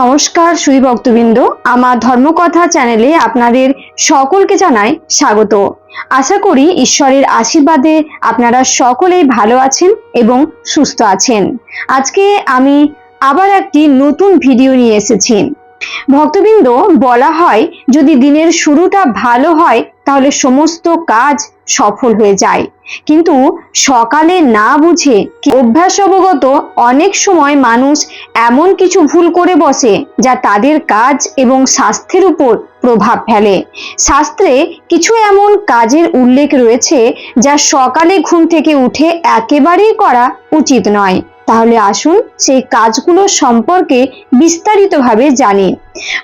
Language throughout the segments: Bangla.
নমস্কার সুই ভক্তবৃন্দ। আমার ধর্মকথা চ্যানেলে আপনাদের সকলকে জানাই স্বাগত। আশা করি ঈশ্বরের আশীর্বাদে আপনারা সকলেই ভালো আছেন এবং সুস্থ আছেন। আজকে আমি আবার একটি নতুন ভিডিও নিয়ে এসেছি। ভক্তবৃন্দ, বলা হয় যদি দিনের শুরুটা ভালো হয় তাহলে সমস্ত কাজ সফল হয়ে যায়। কিন্তু সকালে না বুঝে অভ্যাস অবগত অনেক সময় মানুষ এমন কিছু ভুল করে বসে যা তাদের কাজ এবং স্বাস্থ্যের উপর প্রভাব ফেলে। শাস্ত্রে কিছু এমন কাজের উল্লেখ রয়েছে যা সকালে ঘুম থেকে উঠে একেবারেই করা উচিত নয়। তাহলে আসুন সেই কাজগুলো সম্পর্কে বিস্তারিতভাবে জানি।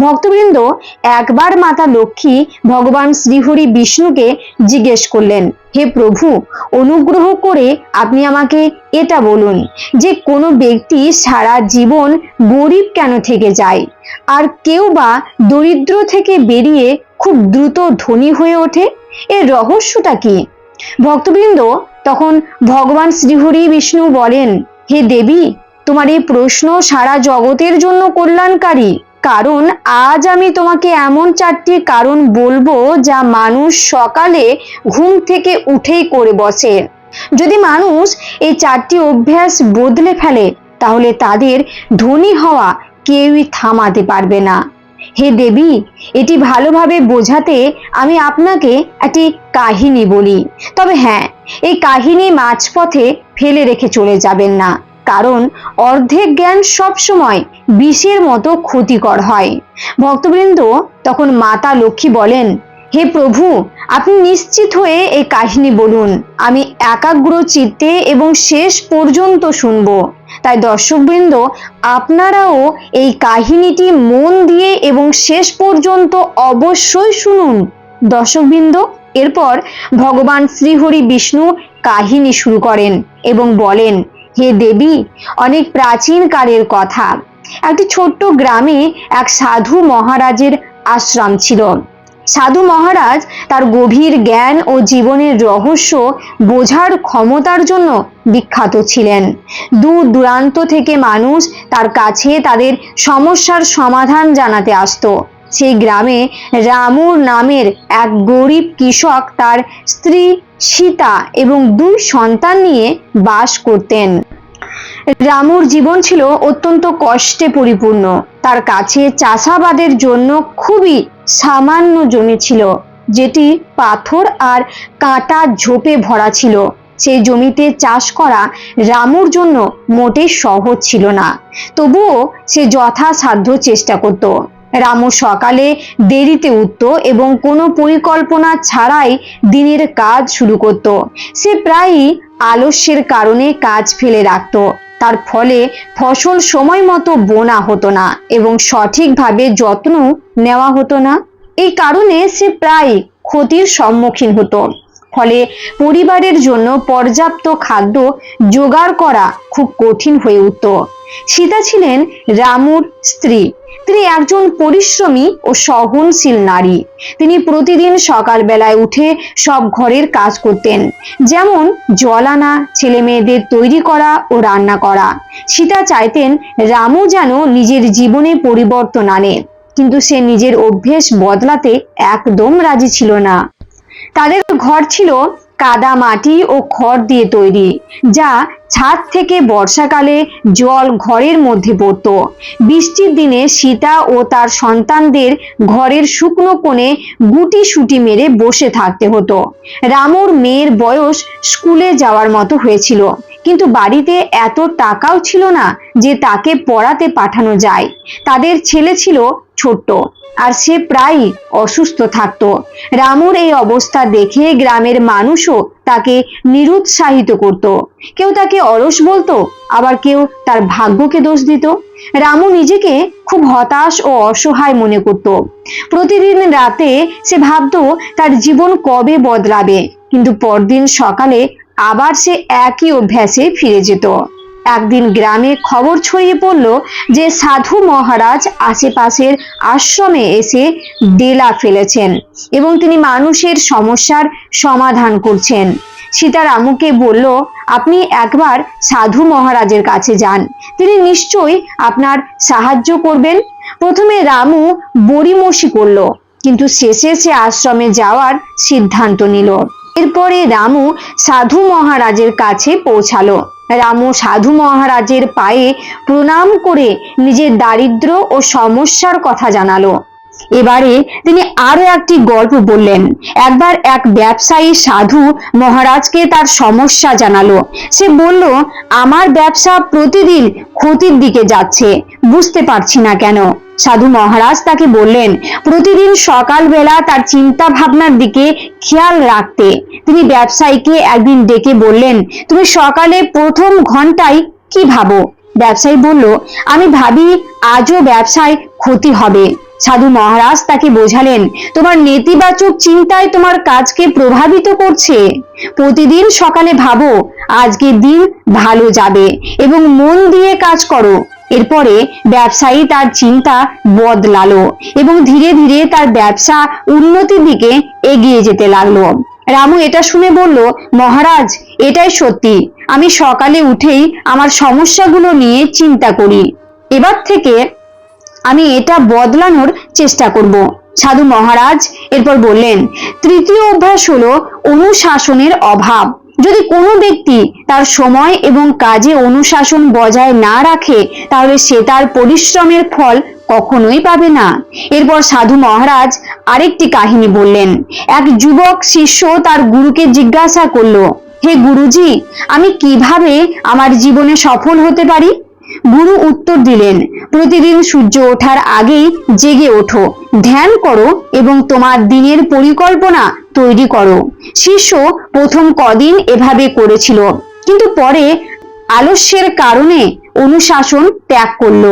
ভক্তবৃন্দ, একবার মাতা লক্ষ্মী ভগবান শ্রীহরি বিষ্ণুকে জিজ্ঞেস করলেন, হে প্রভু, অনুগ্রহ করে আপনি আমাকে এটা বলুন যে কোনো ব্যক্তি সারা জীবন গরিব কেন থেকে যায়? আর কেউ বা দরিদ্র থেকে বেরিয়ে খুব দ্রুত ধনী হয়ে ওঠে? এর রহস্যটা কি? ভক্তবৃন্দ, তখন ভগবান শ্রীহরি বিষ্ণু বলেন হে দেবী, তোমার এই প্রশ্ন সারা জগতের জন্য কল্যাণকারী। কারণ আজ আমি তোমাকে এমন চারটি কারণ বলব যা মানুষ সকালে ঘুম থেকে উঠেই করে বসে। যদি মানুষ এই চারটি অভ্যাস বদলে ফেলে, তাহলে তাদের ধনী হওয়া কেউই থামাতে পারবে না। হে দেবী, এটি ভালোভাবে বোঝাতে আমি আপনাকে একটি কাহিনী বলি। তবে হ্যাঁ এই কাহিনী মাঝপথে ফেলে রেখে চলে যাবেন না, কারণ অর্ধেক জ্ঞান সবসময় বিষের মতো ক্ষতিকর হয়। ভক্তবৃন্দ তখন মাতা লক্ষ্মী বলেন, হে প্রভু, আপনি নিশ্চিত হয়ে এই কাহিনী বলুন। আমি একাগ্র চিত্তে এবং শেষ পর্যন্ত শুনব। তাই দর্শকবৃন্দ, আপনারাও এই কাহিনীটি মন দিয়ে এবং শেষ পর্যন্ত অবশ্যই শুনুন। দর্শকবৃন্দ, এরপর ভগবান শ্রীহরি বিষ্ণু কাহিনী শুরু করেন এবং বলেন, হে দেবী, অনেক প্রাচীন কালের কথা। একটি ছোট্ট গ্রামে এক সাধু মহারাজের আশ্রম ছিল। সাধু মহারাজ তার গভীর জ্ঞান ও জীবনের রহস্য বোঝার ক্ষমতার জন্য বিখ্যাত ছিলেন। দূর দূরান্ত থেকে মানুষ তার কাছে তাদের সমস্যার সমাধান জানাতে আসত। সেই গ্রামে রামুর নামের এক গরিব কৃষক তার স্ত্রী সীতা এবং দুই সন্তান নিয়ে বাস করতেন। রামুর জীবন ছিল অত্যন্ত কষ্টে পরিপূর্ণ। তার কাছে চাষাবাদের জন্য খুবই সামান্য জমি ছিল, যেটি পাথর আর কাঁটা ঝোপে ভরা ছিল। সেই জমিতে চাষ করা রামুর জন্য মোটেই সহজ ছিল না। তবুও সে যথাসাধ্য চেষ্টা করত। রামু সকালে দেরিতে উঠত এবং কোনো পরিকল্পনা ছাড়াই দিনের কাজ শুরু করত। সে প্রায়ই আলস্যের কারণে কাজ ফেলে রাখত। তার ফলে ফসল সময় মতো বোনা হতো না এবং সঠিকভাবে যত্ন নেওয়া হতো না। এই কারণে সে প্রায় ক্ষতির সম্মুখীন হতো। ফলে পরিবারের জন্য পর্যাপ্ত খাদ্য জোগাড় করা খুব কঠিন হয়ে উঠত। সীতা ছিলেন রামুর স্ত্রী। তিনি একজন পরিশ্রমী ও সহনশীল নারী। তিনি প্রতিদিন সকালবেলায় উঠে সব ঘরের কাজ করতেন। যেমন জল আনা ছেলে মেয়েদের তৈরি করা ও রান্না করা। সীতা চাইতেন রামু যেন নিজের জীবনে পরিবর্তন আনে। কিন্তু সে নিজের অভ্যেস বদলাতে একদম রাজি ছিল না। তাদের ঘর ছিল কাদা মাটি ও খড় দিয়ে তৈরি, যা ছাদ থেকে বর্ষাকালে জল ঘরের মধ্যে পড়তো। বৃষ্টির দিনে সীতা ও তার সন্তানদের ঘরের শুকনো কোণে গুটি সুটি মেরে বসে থাকতে হতো। রামুর মেয়ের বয়স স্কুলে যাওয়ার মতো হয়েছিল, কিন্তু বাড়িতে এত টাকাও ছিল না যে তাকে পড়াতে পাঠানো যায়। তাদের ছেলে ছিল ছোট্ট। আর সে প্রায়ই অসুস্থ থাকত। রামুর এই অবস্থা দেখে গ্রামের মানুষও তাকে নিরুৎসাহিত করত। কেউ তাকে অলস বলতো, আবার কেউ তার ভাগ্যকে দোষ দিত। রামু নিজেকে খুব হতাশ ও অসহায় মনে করত। প্রতিদিন রাতে সে ভাবতো তার জীবন কবে বদলাবে, কিন্তু পরদিন সকালে আবার সে একই অভ্যাসে ফিরে যেত। একদিন গ্রামে খবর ছড়িয়ে পড়ল যে সাধু মহারাজ আশেপাশের আশ্রমে এসে ডেলা ফেলেছেন এবং তিনি মানুষের সমস্যার সমাধান করছেন। সীতারামুকে বলল, আপনি একবার সাধু মহারাজের কাছে যান। তিনি নিশ্চয়ই আপনার সাহায্য করবেন। প্রথমে রামু বড়িমসি করল, কিন্তু শেষে সে আশ্রমে যাওয়ার সিদ্ধান্ত নিল। এরপরে রামু সাধু মহারাজের কাছে পৌঁছালো। রামু সাধু মহারাজের পায়ে প্রণাম করে নিজের দারিদ্র ও সমস্যার কথা জানালো। এবারে তিনি আরও একটি গল্প বললেন। একবার এক ব্যবসায়ী সাধু মহারাজকে তার সমস্যা জানালো। সে বলল, আমার ব্যবসা প্রতিদিন ক্ষতির দিকে যাচ্ছে, বুঝতে পারছি না কেন। সাধু মহারাজ তাকে বললেন, প্রতিদিন সকালবেলা তার চিন্তা ভাবনার দিকে খেয়াল রাখতে। তিনি ব্যবসায়ীকে একদিন ডেকে বললেন, তুমি সকালে প্রথম ঘন্টায় কি ভাবো? ব্যবসায়ী বলল, আমি ভাবি আজও ব্যবসায় ক্ষতি হবে। সাধু মহারাজ তাকে বোঝালেন, তোমার নেতিবাচক চিন্তায় তোমার কাজকে প্রভাবিত করছে। প্রতিদিন সকালে ভাবো, আজকের দিন ভালো যাবে এবং মন দিয়ে কাজ করো। এরপরে ব্যবসায়ী তার চিন্তা বদলালো এবং ধীরে ধীরে তার ব্যবসা উন্নতির দিকে এগিয়ে যেতে লাগল। রামু এটা শুনে বলল, মহারাজ, এটাই সত্যি। আমি সকালে উঠেই আমার সমস্যাগুলো নিয়ে চিন্তা করি। এবার থেকে আমি এটা বদলানোর চেষ্টা করব। সাধু মহারাজ এরপর বললেন, তৃতীয় অভ্যাস হলো অনুশাসনের অভাব। যদি কোনো ব্যক্তি তার সময় এবং কাজে অনুশাসন বজায় না রাখে, তাহলে সে তার পরিশ্রমের ফল কখনোই পাবে না। এরপর সাধু মহারাজ আরেকটি কাহিনী বললেন, এক যুবক শিষ্য তার গুরুকে জিজ্ঞাসা করল, হে গুরুজি, আমি কীভাবে আমার জীবনে সফল হতে পারি? গুরু উত্তর দিলেন, প্রতিদিন সূর্য ওঠার আগেই জেগে ওঠো। ধ্যান করো এবং তোমার দিনের পরিকল্পনা তৈরি করো। শিষ্য প্রথম কদিন এভাবে করেছিল, কিন্তু পরে আলস্যের কারণে অনুশাসন ত্যাগ করল।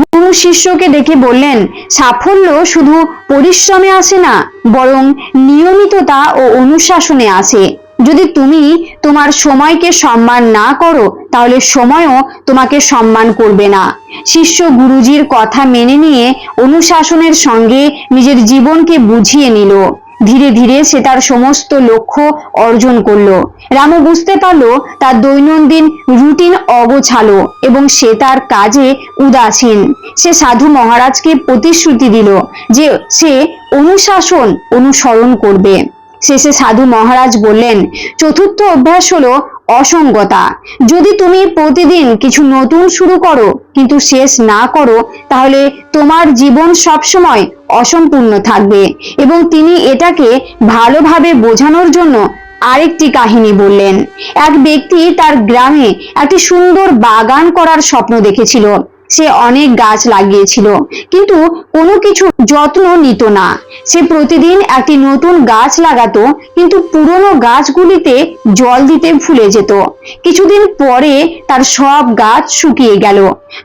গুরু শিষ্যকে দেখে বললেন, সাফল্য শুধু পরিশ্রমে আসে না, বরং নিয়মিততা ও অনুশাসনে আসে। যদি তুমি তোমার সময়কে সম্মান না করো, তাহলে সময়ও তোমাকে সম্মান করবে না। শিষ্য গুরুজির কথা মেনে নিয়ে অনুশাসনের সঙ্গে নিজের জীবনকে বুঝিয়ে নিল। ধীরে ধীরে সে তার সমস্ত লক্ষ্য অর্জন করল। রামু বুঝতে পারল, তার দৈনন্দিন রুটিন অগোছালো এবং সে তার কাজে উদাসীন। সে সাধু মহারাজকে প্রতিশ্রুতি দিল যে সে অনুশাসন অনুসরণ করবে। শেষে সাধু মহারাজ বললেন, চতুর্থ অভ্যাস হলো অসঙ্গতা। যদি তুমি প্রতিদিন কিছু নতুন শুরু করো, কিন্তু শেষ না করো, তাহলে তোমার জীবন সবসময় অসম্পূর্ণ থাকবে এবং তিনি এটাকে ভালোভাবে বোঝানোর জন্য আরেকটি কাহিনী বললেন। এক ব্যক্তি তার গ্রামে একটি সুন্দর বাগান করার স্বপ্ন দেখেছিল। সে অনেক গাছ লাগিয়েছিল, কিন্তু কোনো কিছু যত্ন নিত না। সে প্রতিদিন একটি নতুন গাছ লাগাতো, কিন্তু পুরনো গাছগুলিতে জল দিতে ভুলে যেত। কিছুদিন পরে তার সব গাছ শুকিয়ে গেল।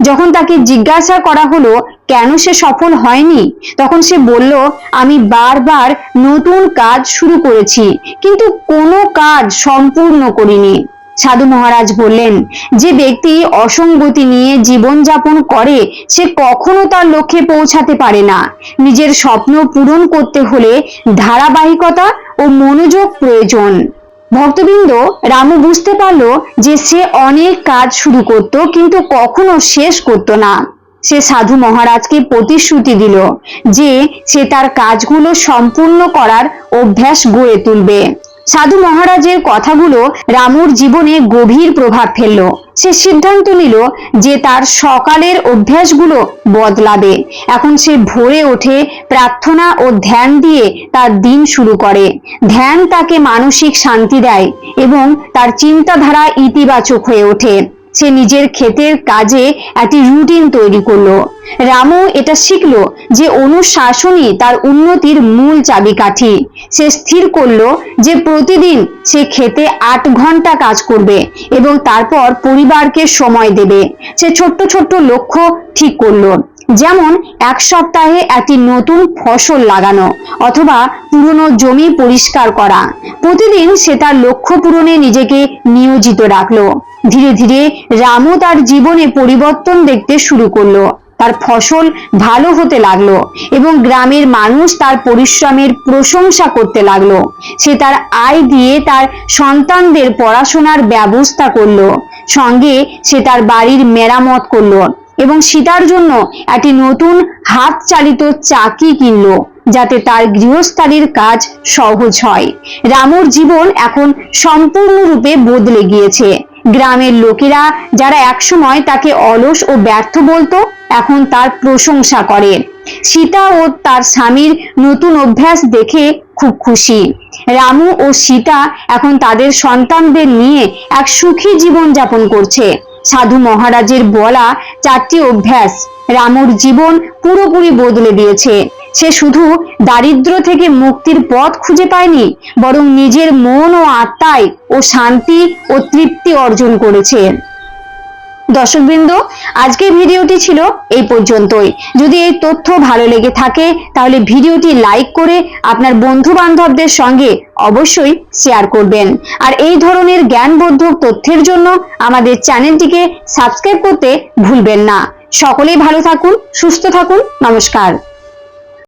যখন তাকে জিজ্ঞাসা করা হলো, কেন সে সফল হয়নি? তখন সে বলল, আমি বারবার নতুন কাজ শুরু করেছি, কিন্তু কোনো কাজ সম্পূর্ণ করিনি। সাধু মহারাজ বললেন, যে ব্যক্তি অসঙ্গতি নিয়ে জীবন যাপন করে, সে কখনো তার লক্ষ্যে পৌঁছাতে পারে না। নিজের স্বপ্ন পূরণ করতে হলে ধারাবাহিকতা ও মনোযোগ প্রয়োজন। ভক্তবৃন্দ, রামু বুঝতে পারল যে সে অনেক কাজ শুরু করত, কিন্তু কখনো শেষ করত না। সে সাধু মহারাজকে প্রতিশ্রুতি দিল যে সে তার কাজগুলো সম্পূর্ণ করার অভ্যাস গড়ে তুলবে। সাধু মহারাজের কথাগুলো রামুর জীবনে গভীর প্রভাব ফেলল। সে সিদ্ধান্ত নিল যে তার সকালের অভ্যাসগুলো বদলাবে। এখন সে ভোরে ওঠে, প্রার্থনা ও ধ্যান দিয়ে তার দিন শুরু করে। ধ্যান তাকে মানসিক শান্তি দেয় এবং তার চিন্তাধারা ইতিবাচক হয়ে ওঠে। সে নিজের ক্ষেতের কাজে একটি রুটিন তৈরি করল। রামু এটা শিখল যে অনুশাসনই তার উন্নতির মূল চাবিকাঠি। সে স্থির করল যে প্রতিদিন সে ক্ষেতে আট ঘণ্টা কাজ করবে এবং তারপর পরিবারকে সময় দেবে। সে ছোট্ট ছোট্ট লক্ষ্য ঠিক করল। যেমন এক সপ্তাহে একটি নতুন ফসল লাগানো অথবা পুরনো জমি পরিষ্কার করা। প্রতিদিন সে তার লক্ষ্য পূরণে নিজেকে নিয়োজিত রাখল। ধীরে ধীরে রামও তার জীবনে পরিবর্তন দেখতে শুরু করল। তার ফসল ভালো হতে লাগল এবং গ্রামের মানুষ তার পরিশ্রমের প্রশংসা করতে লাগল। সে তার আয় দিয়ে তার সন্তানদের পড়াশোনার ব্যবস্থা করল। সঙ্গে সে তার বাড়ির মেরামত করল। এবং সীতার জন্য একটি নতুন হাত চালিত চাকি কিনলো, যাতে তার গৃহস্থালির কাজ সহজ হয়। রামুর জীবন এখন সম্পূর্ণরূপে বদলে গিয়েছে। গ্রামের লোকেরা যারা একসময় তাকে অলস ও ব্যর্থ বলতো, এখন তার প্রশংসা করে। সীতা ও তার স্বামীর নতুন অভ্যাস দেখে খুব খুশি। রামু ও সীতা এখন তাদের সন্তানদের নিয়ে এক সুখী জীবন যাপন করছে। সাধু মহারাজের বলা চারটি অভ্যাস। রামুর জীবন পুরোপুরি বদলে দিয়েছে। সে শুধু দারিদ্র থেকে মুক্তির পথ খুঁজে পায়নি, বরং নিজের মন ও আত্মায় ও শান্তি ও তৃপ্তি অর্জন করেছে। দর্শকবৃন্দ, আজকের ভিডিওটি ছিল এই পর্যন্তই। যদি এই তথ্য ভালো লেগে থাকে, তাহলে ভিডিওটি লাইক করে আপনার বন্ধু বান্ধবদের সঙ্গে অবশ্যই শেয়ার করবেন। আর এই ধরনের জ্ঞানবর্ধক তথ্যের জন্য আমাদের চ্যানেলটিকে সাবস্ক্রাইব করতে ভুলবেন না। সকলেই ভালো থাকুন, সুস্থ থাকুন, নমস্কার।